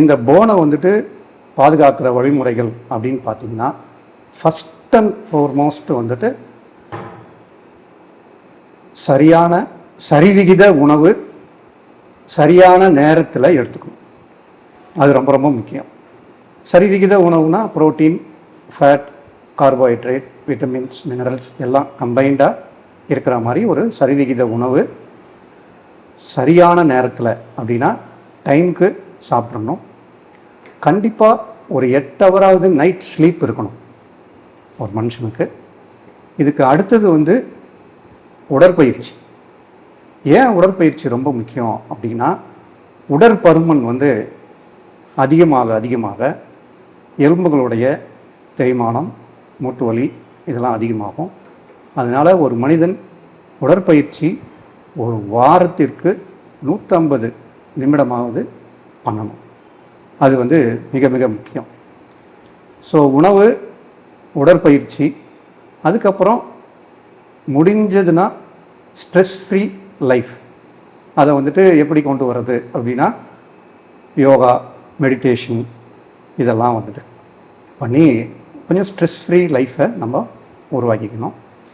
இந்த போனை வந்துட்டு பாதுகாக்கிற வழிமுறைகள் அப்படின்னு பார்த்தீங்கன்னா ஃபஸ்ட் அண்ட் ஃபோர்மோஸ்ட் வந்துட்டு சரியான சரிவிகித உணவு சரியான நேரத்தில் எடுத்துக்கணும். அது ரொம்ப ரொம்ப முக்கியம். சரிவிகித உணவுனா protein fat carbohydrate vitamins minerals எல்லாம் கம்பைண்டாக இருக்கிற மாதிரி ஒரு சரிவிகித உணவு சரியான நேரத்தில் அப்படின்னா டைமுக்கு சாப்பிட்றணும் கண்டிப்பாக ஒரு எட்டு ஹவராவது நைட் ஸ்லீப் இருக்கணும். ஒரு மனுஷனுக்கு. இதுக்கு அடுத்தது வந்து உடற்பயிற்சி. ஏன் உடற்பயிற்சி ரொம்ப முக்கியம் அப்படின்னா உடற்பருமன் வந்து அதிகமாக அதிகமாக எலும்புகளுடைய தேய்மானம் மூட்டு வலி இதெல்லாம் அதிகமாகும். அதனால் ஒரு மனிதன் உடற்பயிற்சி ஒரு வாரத்திற்கு நூற்றம்பது நிமிடமாவது பண்ணணும். அது வந்து மிக மிக முக்கியம். ஸோ உணவு உடற்பயிற்சி அதுக்கப்புறம் முடிஞ்சதுன்னா ஸ்ட்ரெஸ் ஃப்ரீ லைஃப் அதை வந்துட்டு எப்படி கொண்டு வர்றது அப்படின்னா யோகா மெடிடேஷன் இதெல்லாம் வந்துட்டு பண்ணி கொஞ்சம் ஸ்ட்ரெஸ் ஃப்ரீ லைஃப்பை நம்ம உருவாக்கிக்கணும்.